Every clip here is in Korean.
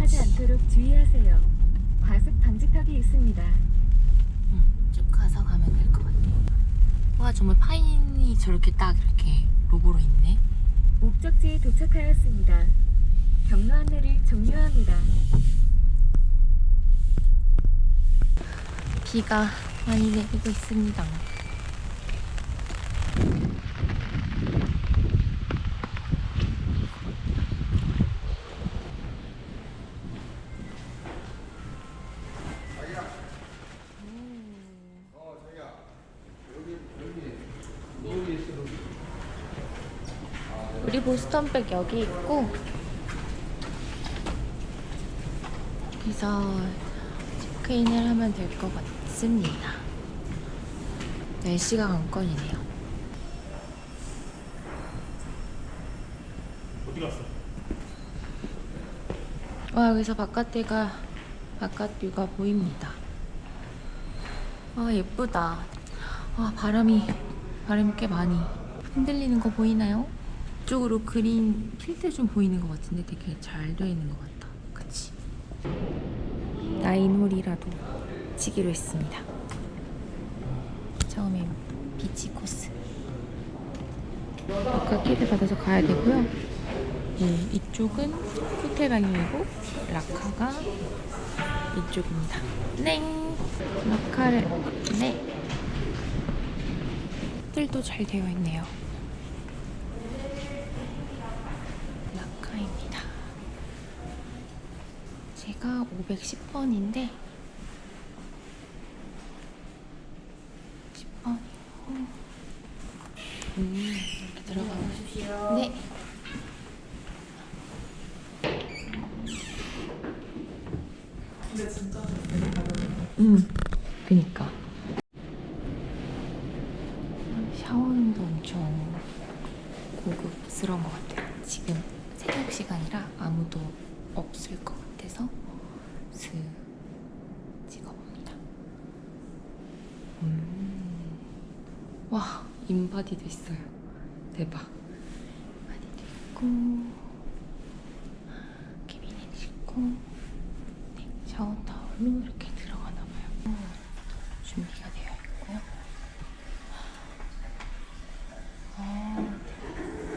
미치. 않도록 주의하세요. 과속 방지턱이 있습니다. 응, 쭉 가서 가면 될 것 같아요. 와 정말 파인이 저렇게 딱 이렇게 로고로 있네. 목적지에 도착하였습니다. 경로 안내를 종료합니다. 비가 많이 내리고 있습니다. 보스턴백 여기 있고 여기서 체크인을 하면 될 것 같습니다. 날씨가 관건이네요. 어디 갔어? 와 여기서 바깥에가 바깥 뷰가 보입니다. 와 예쁘다. 와 바람이 바람이 꽤 많이 흔들리는 거 보이나요? 이쪽으로 그린 필드 좀 보이는 것 같은데 되게 잘 되어 있는 것 같다. 그치? 나인홀이라도 치기로 했습니다. 처음에 비치 코스. 아까 키를 받아서 가야 되고요. 네, 이쪽은 호텔 방향이고 라카가 이쪽입니다. 땡! 라카를 네. 호텔도 잘 되어 있네요. 라카입니다. 제가 510번인데 10번이고 음, 이렇게 들어가면 네. 음, 그니까. 샤워룸도 엄청 고급스러운 것 같아요. 지금 새벽 시간이라 아무도 없을 것 같아서 슥 찍어봅니다. 음. 와, 인바디도 있어요. 대박. 인바디도 있고, 캐비넷 있고, 네, 샤워 타월로 이렇게 들어가나 봐요. 준비가 되어 있고요. 아,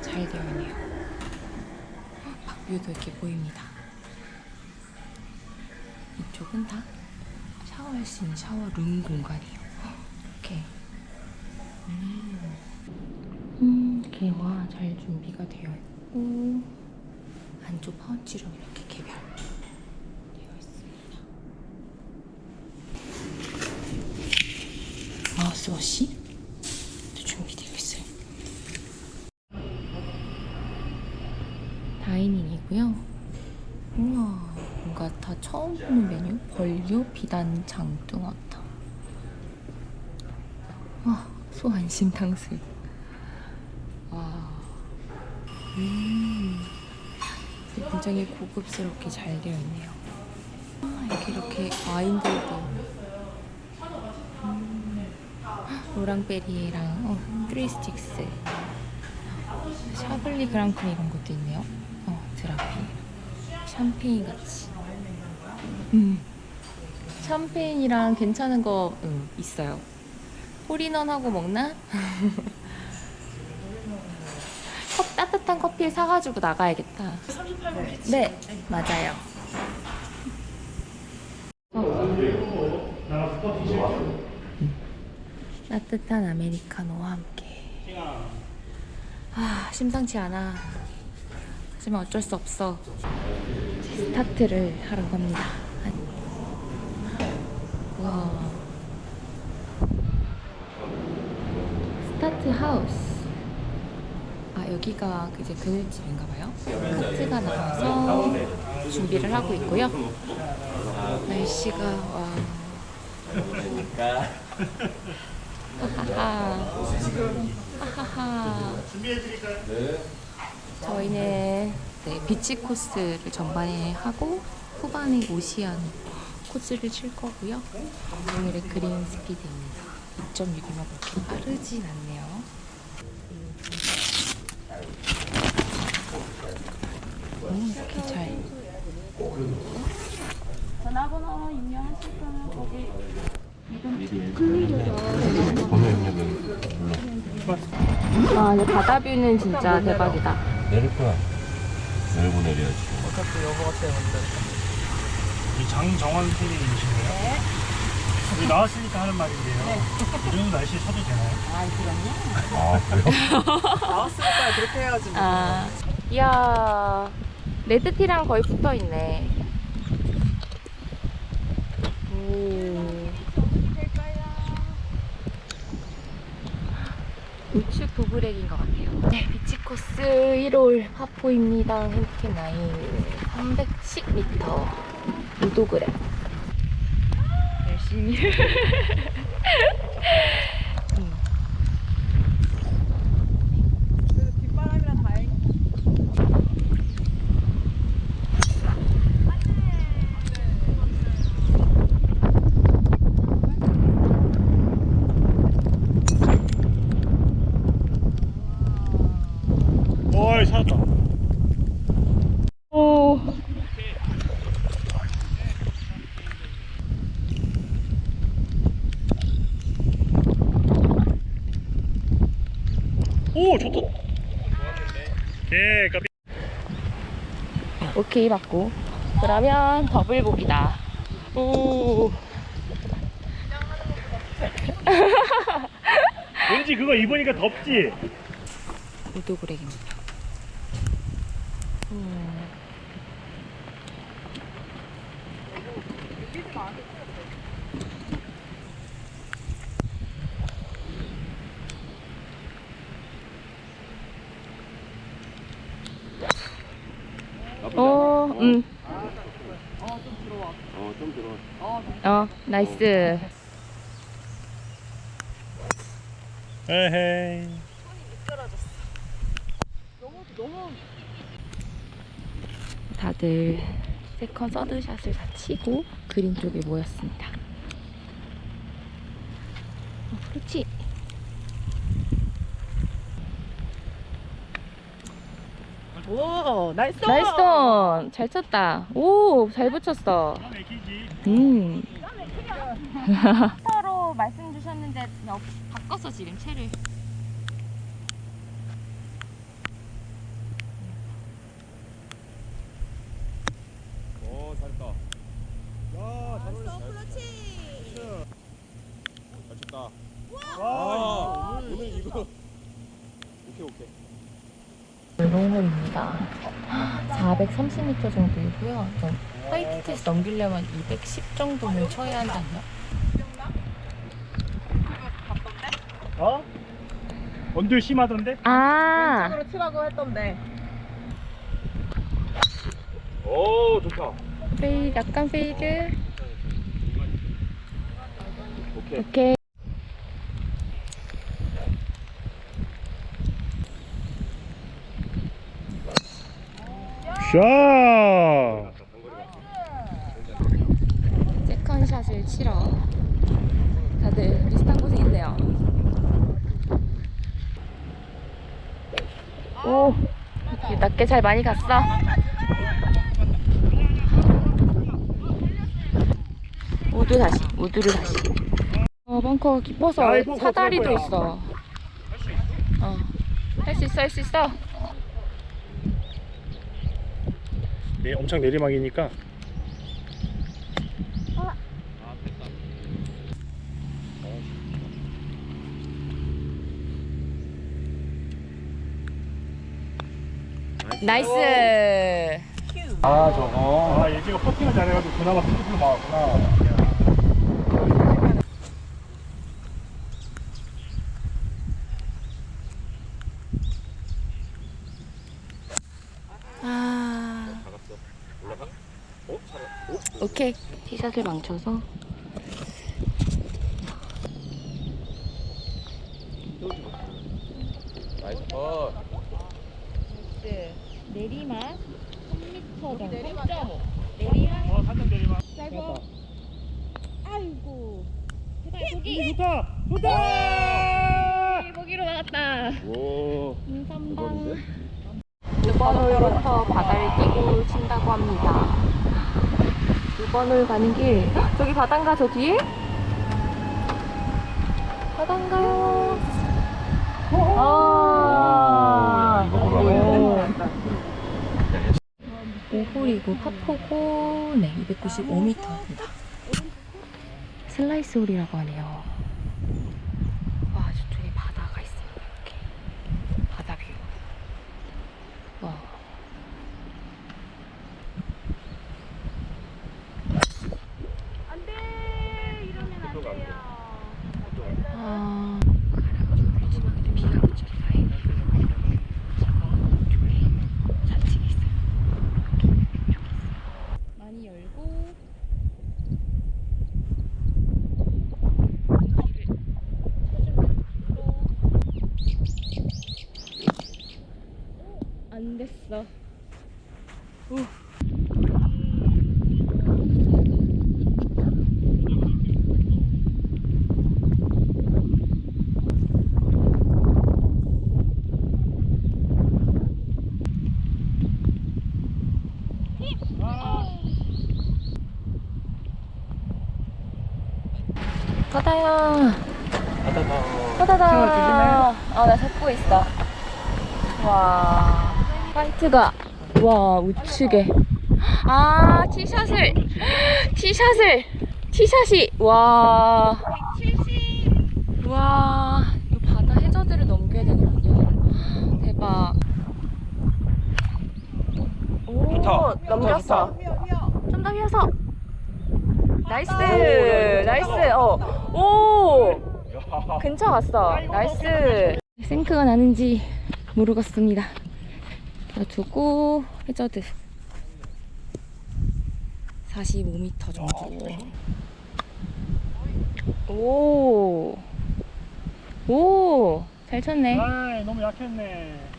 잘 되어 있네요. 밖 뷰도 이렇게 보입니다. 이쪽은 다 샤워할 수 있는 샤워룸 공간이에요. 이렇게. 음, 음, 이렇게 와, 잘 준비가 되어 있고, 안쪽 파우치룸 이렇게 개별. 되어 있습니다. 마우스워시 도 준비되어 있어요. 다이닝이고요. 우와, 뭔가 다 처음 보는 메뉴? 벌교 비단 장뚱어탕. 와, 소안심 탕수육. 와, 음, 굉장히 고급스럽게 잘 되어 있네요. 아, 이렇게 이렇게 와인들도 음, 로랑베리랑 어, 트리스틱스 샤블리 그랑크 이런 것도 있네요. 어, 드라피 샴페인 같이. 음. 샴페인이랑 괜찮은 거 음, 있어요. 홀인원하고 먹나? 컵 따뜻한 커피 사가지고 나가야겠다. 38분 네, 맞아요. 따뜻한 아메리카노와 함께. 아, 심상치 않아. 하지만 어쩔 수 없어. 스타트를 하러 갑니다. 와. 스타트 하우스. 아, 여기가 이제 그늘집인가 봐요. 카트가 나와서 준비를 하고 있고요. 날씨가 와. 하하하. 하하하. 저희는 네, 비치 코스를 전반에 하고 후반에 오시안 코스를 칠 거고요. 오늘의 그린 스피드입니다. 2.6이면 그렇게 빠르진 않네요. 음, 이렇게 잘. 전화번호 입력하실까요? 거기 번호 입력은 눌러. 아, 근데 바다뷰는 진짜 대박이다. 내릴 거야. 내리고 내려야지. 이 장정원 PD님이신가요? 네. 여기 나왔으니까 하는 말인데요. 이 정도 날씨에 쳐도 되나요? 아, 그래요? 나왔으니까 그렇게 해야지. 뭐. 아, 이야, 레드티랑 거의 붙어 있네. 오. 우측 도브렉인 것 같아요. 네, 비치 코스 1홀 하포입니다. 햄킨 라인 310m. 우도그램. 열심히. 음. 그래도 뒷바람이라 다행. 어이, 찾았다. 오. 오, 좋다. 개, 까비. 오케이 받고 그러면 더블 보기다 오 왠지 그거 입으니까 덥지? 우도그렉입니다 음. 어, 음. 어, 좀 들어. 어, 나이스. 에헤이. 다들 세컨 서드샷을 다 치고 그린 쪽에 모였습니다. 어, 그렇지. 오, 나이스. 나이스 온! 잘 쳤다. 오, 잘 붙였어. 음. 서로 말씀 주셨는데 그냥 바꿔서 지금 채를. 오, 잘했다. 야, 잘 올렸어. 잘 쳤다. 와, 오늘 이거. 오케이, 오케이. 롱홀입니다. 430m 정도이고요. 좀 화이트 테스 넘기려면 210 정도는 쳐야 한다네요. 어? 언들 심하던데? 아, 왼쪽으로 치라고 했던데. 오, 좋다. 페이드, 약간 페이드. 오케이. 오케이. 샤! 세컨샷을 치러 다들 비슷한 곳에 있네요. 오, 이렇게 낮게 잘 많이 갔어. 우드 다시, 우드를 다시. 어, 벙커 깊어서 야, 이 벙커 사다리도? 있어. 어, 할 수 있어, 할 수 있어. 네, 엄청 내리막이니까. 나이스. 아, 저거. 아, 얘가 퍼팅을 잘해가지고 그나마 스피드로 나왔구나. 아. 작았어. 올라가? 어? 살아. 어? 오케이. 티샷을 망쳐서 나이스 컷. 내리막 3m 정도. 내리막이야? 3.5. 내리막 어, 살짝 내리막. 짧아. 보기 좋다 좋다 보기로 나갔다. 오. 인삼방. 두번 홀부터 바다를 끼고 친다고 합니다. 홀 가는 길. 헉, 저기 바다인가 저 뒤에? 바다인가요? 아. 가네. 오홀이고 파포고 네 295m입니다. 슬라이스 홀이라고 하네요. 와 저쪽에 바다가 있습니다. 이렇게 바다 뷰. 와. 아, 바람이 좀 불지만 근데 비가 그치기 다행이네. 저쪽에 좌측에 있어요. 여기, 여기 있어요. 많이 열고 길을 찾으면 안됐어. 우. 바다야. 바다다. 바다다. 아, 나 잡고 있어. 와. 화이트가, 와, 우측에. 아, 티샷을. 티샷을. 티샷이, 와. 170. 와. 이 바다 해저드를 넘겨야 되는군요. 대박. 오, 좋다. 넘겼어. 좀 더 휘어서. 나이스. 나이스. 어. 오. 근처 왔어. 나이스. 생크가 나는지 모르겠습니다. 두고 해저드 45m 정도. 오. 오. 잘 쳤네. 아이 너무 약했네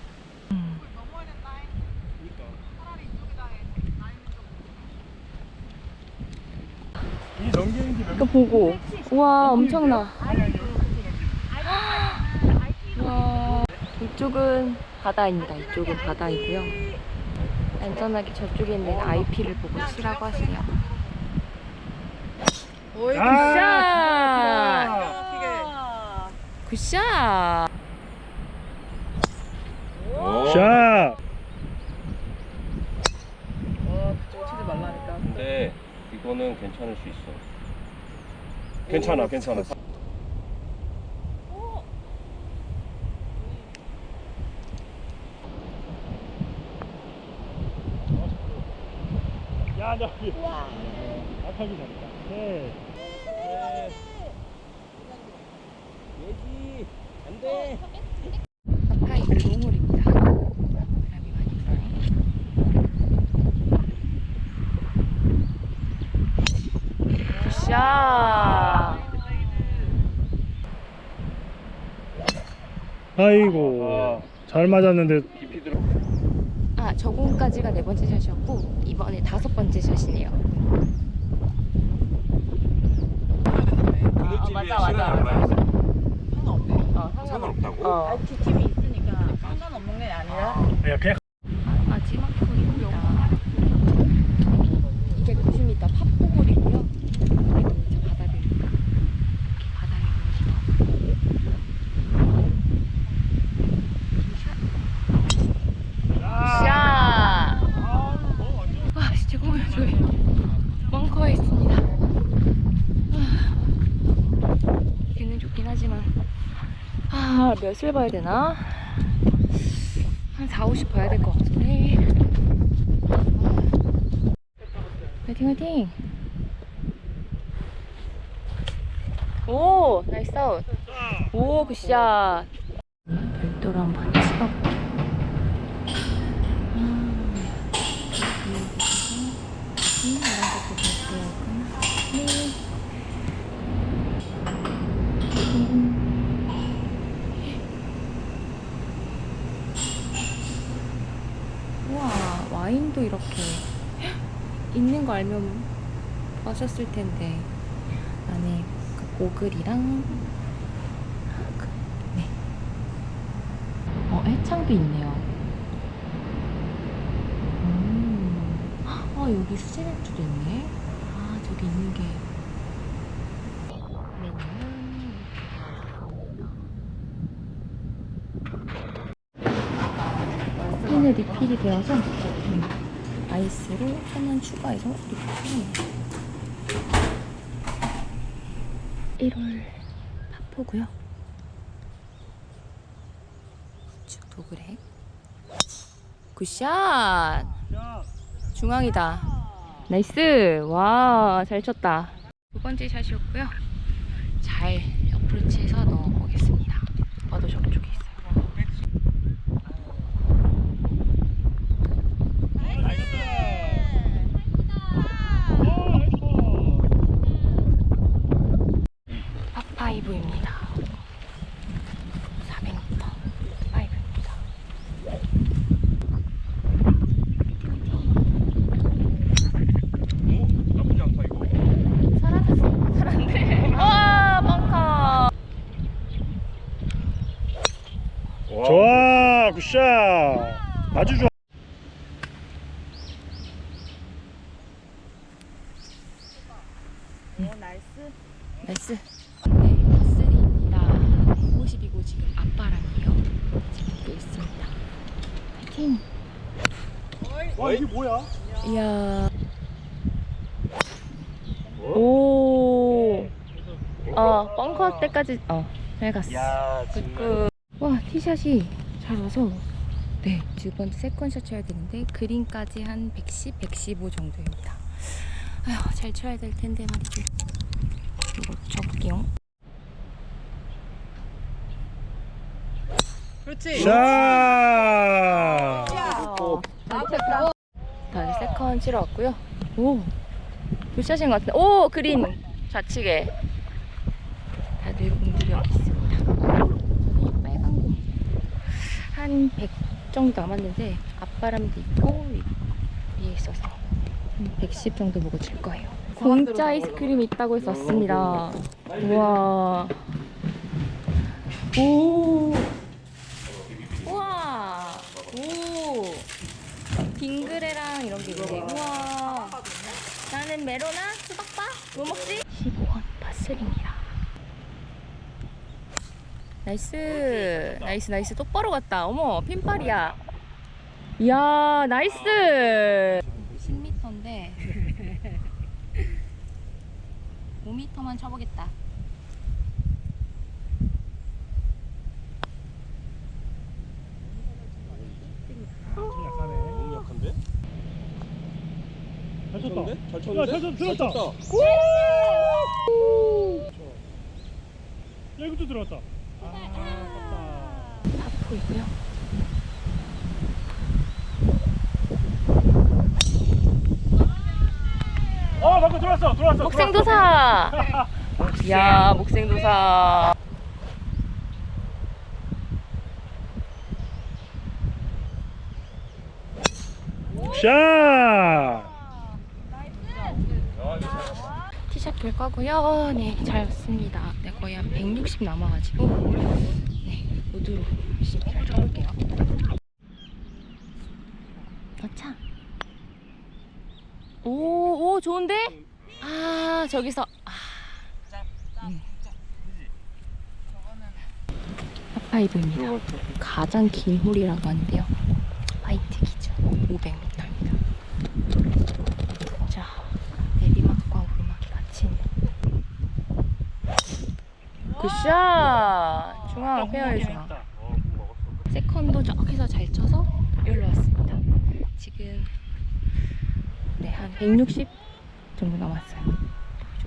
이거 보고. 우와, 엄청나. 아니 아니 와. 이쪽은 바다입니다. 이쪽은 바다이고요. 안전하게 저쪽에 있는 IP를 보고 치라고 하시네요. 오이 아, 굿샷! 굿샷! 오. 샷어 그쪽 치지 말라니까. 근데 이거는 괜찮을 수 있어. 괜찮아, 괜찮아. 약하기 잘했다. 네. 얘기 안 돼. 아까 이 노물입니다. 바람이 많이 불어요. 굿샷! 아이고. 잘 맞았는데 깊이 들어. 아, 저공까지가 네 번째 샷이었고, 이번에 다섯 번째 샷이네요. 그늘집에 시간을 몰아야지. 상관없네. 어, 상관없다고? 어. 뒷팀이 있으니까 상관없는 게 아니라. 야, 그냥 마지막 홀입니다. 290m 팝포홀이고요. 이건 이제 바다를 이렇게 바다를 보시고 샷! 아 진짜 공을 저기 벙커에 있습니다. 아, 걔는 좋긴 하지만 아 몇을 봐야 되나? 한 4, 50 봐야 될 것 같은데. 화이팅, 화이팅! 오, 나이스 아웃. 오, 굿샷. 있는 거 알면 마셨을 텐데 안에 그 오글이랑 그, 네. 어, 해창도 있네요. 음. 아, 여기 수제맥주도 있네. 아, 저기 있는 게. 핀이 리필이 되어서 음, 아이스로 천원 추가해서 리필 1월 파포고요. 쭉 도그렉. 굿샷! 야, 중앙이다. 나이스! 와, 잘 쳤다. 두 번째 샷이었고요. 잘 어프로치해서 넣어보겠습니다. 와도 저쪽에 있어요. 나이스. 오, 나이스. 팝파이브입니다. 400m 파이브입니다. 오, 나쁘지 않다 이거. 살았어. 살았네. 와, 벙커. 와, 좋아, 굿샷. 아주 좋아. 나이스. 네, 파스리입니다. 152고 지금 앞바람이에요. 지금 또 있습니다. 파이팅! 와, 이게 뭐야? 이야. 오. 어, 벙커 때까지 어, 잘 갔어. 야, 그, 와, 티샷이 잘 와서 네, 두 번째 세컨샷 쳐야 되는데 그린까지 한 110, 115 정도입니다. 아휴, 잘 쳐야 될 텐데 말이죠. 이거 쳐볼게요. 그렇지. 샷. 다시 세컨 치러 왔고요. 오, 굿샷인 것 같은데. 오, 그린 좌측에 다들 공들이 여기 있습니다. 빨간 공. 한 100 정도 남았는데 앞바람도 있고 위- 위에 있어서 한110 정도 칠 거예요. 공짜 아이스크림 있다고 해서 왔습니다. 우와. 오. 우와. 오. 빙그레랑 이런 게 있네. 우와. 나는 메로나 수박바 뭐 먹지? 15원 파슬입니다. 나이스. 나이스 나이스 똑바로 갔다. 어머 핀발이야. 이야 나이스. 10m인데 5m만 쳐보겠다. 좀 약하네. 너무 약한데? 잘 쳤다. 쳤는데? 잘 야, 쳤는데? 잘 쳤- 들었다. 쳤다. 야, 이것도 들어갔다. 아, 아깝다. 파포이고요. 어, 방금 들어왔어. 들어왔어. 목생도사. 야 목생도사. 샷. 티샷 볼 거고요. 네, 잘 왔습니다. 네, 거의 한 160 남아가지고 네, 모두 잘 쳐볼게요. 어차. 오, 오, 좋은데? 아, 저기서 아. 음. 파파이브입니다. 가장 긴 홀이라고 하는데요. 화이트 기준 500m입니다. 자, 내리막과 오르막이 같이 있는. 굿샷! 중앙 페어의 중앙. 세컨도 저기서 잘 쳐서 여기로 왔습니다. 지금 네, 한 160 정도 남았어요.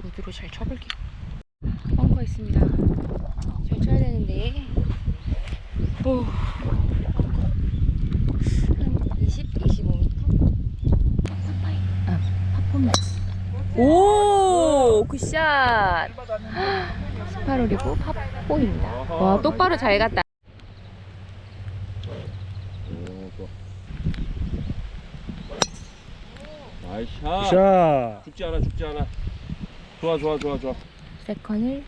우드로 잘 쳐볼게요. 벙커 있습니다. 잘 쳐야 되는데. 오. 한 20, 25m? 파파이. 아. 오, 굿샷. 18홀이고 파포입니다. 와, 똑바로 잘 갔다. 오, 좋아. 샷. 샷. 죽지 않아, 죽지 않아. 좋아, 좋아, 좋아, 좋아. 세컨을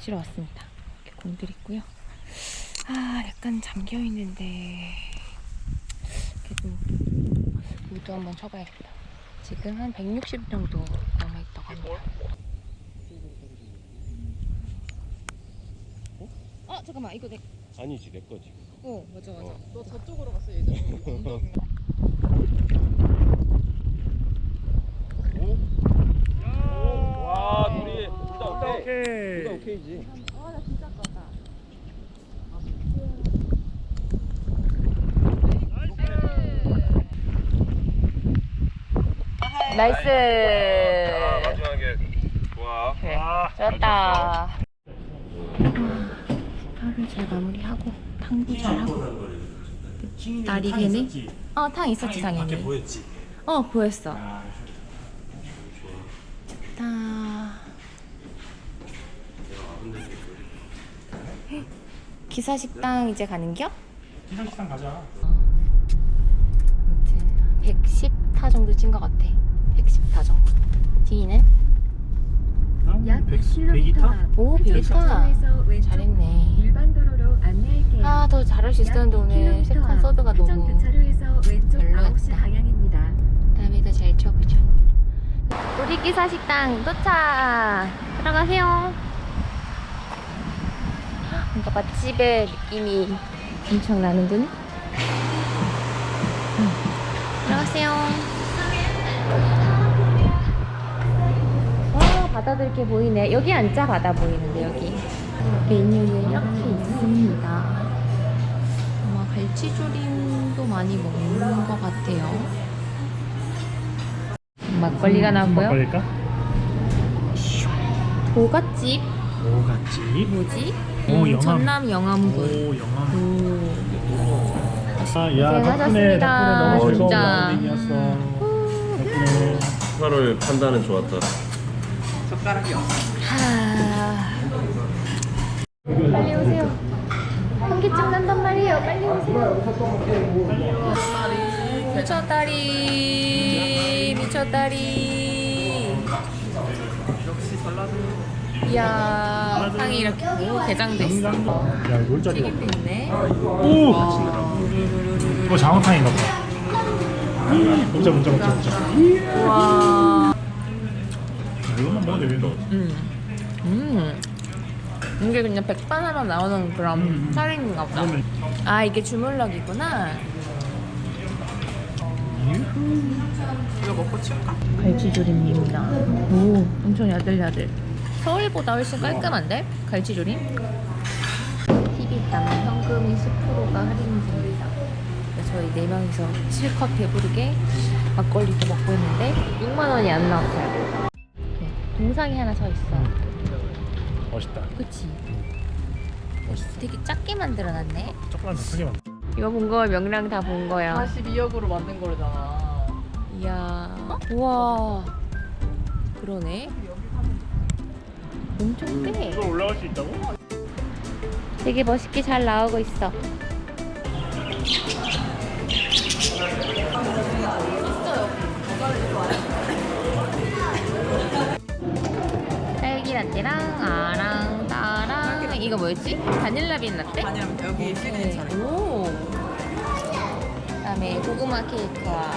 치러 왔습니다. 이렇게 공들 있고요. 아, 약간 잠겨 있는데 그래도 우도 한번 쳐봐야겠다. 지금 한 160 정도 남아 있다고 합니다. 어, 잠깐만, 이거 내. 아니지 내 거지. 어, 맞아, 맞아. 어. 너 저쪽으로 갔어 예전에. 와 둘이 둘다 오케이. 오케이. 둘다 오케이지. 나이스. 마지막에 좋아. 그래, 아, 좋았다. 하루 잘 마무리하고 탕도 잘하고 날이 개네? 어, 탕 있었지 당연히. 보였지. 어, 보였어. 아, 다 기사 식당 이제 가는겨? 기상식당 가자. 아무튼 110타 정도 찐 것 같아. 110타 정도. 뒤는 약 100, 100km 102타? 앞 오, 100타. 정차에서 왼쪽 잘했네. 일반 도로로 안내할게요. 아, 더 잘할 수 있었는데 오늘 세컨 서드가 너무 왼쪽 별로였다. 9시 방향입니다. 다음에 더잘 쳐보자. 우리 기사 식당 도착. 들어가세요. 뭔가 맛집의 느낌이 엄청 나는군. 바다도 이렇게 보이네. 여기 앉자 바다 보이는데 여기. 메뉴에 이렇게 있습니다. 아마 갈치조림도 많이 먹는 것 같아요. 막걸리가 나왔고요. 걸릴까? 보갓집 오같지. 뭐지? 오, 음, 영암. 전남 영암군. 오, 영암. 오. 아, 야, 덕분에, 고생하셨습니다. 덕분에 너무 즐거운 진짜. 라운딩이었어. 덕분에. 판단은 좋았다. 젓가락이 없어. 하... 빨리 오세요. 현기증 난단 말이에요. 빨리 오세요. 미쳤다리. 미쳤다리. 역시 전라도. 이야, 상이 이렇게 오, 게장도 있어. 야, 놀 자리가 튀김도 없다. 있네. 오! 이거 장어탕인가 보다. 먹자, 먹자, 먹자, 먹자. 와. 이것만 먹어도 되겠다. 음. 음. 이게 그냥 백반 하나 나오는 그런 음. 살인인가 보다. 그러면 아, 이게 주물럭이구나. 이거 먹고 치울까? 갈치조림입니다. 오, 엄청 야들야들. 서울보다 훨씬 깔끔한데? 갈치조림? TV 있다면 현금이 10%가 할인 중입니다. 저희 4명이서 실컷 배부르게 막걸리도 먹고 있는데 6만 원이 안 나왔어요. 동상이 하나 서 있어. 멋있다. 그치? 멋있어. 되게 작게 만들어놨네. 조금만 더 크게 만들. 이거 본 거 명랑 다 본 거야. 42억으로 만든 거잖아. 이야. 우와. 그러네. 엄청 세. 이거 올라갈 수 있다고? 되게 멋있게 잘 나오고 있어. 딸기 라떼랑 아랑 따랑 이거 뭐였지? 바닐라 빈 라떼? 아니면 여기 시그니처래. 오. 그다음에 고구마 케이크와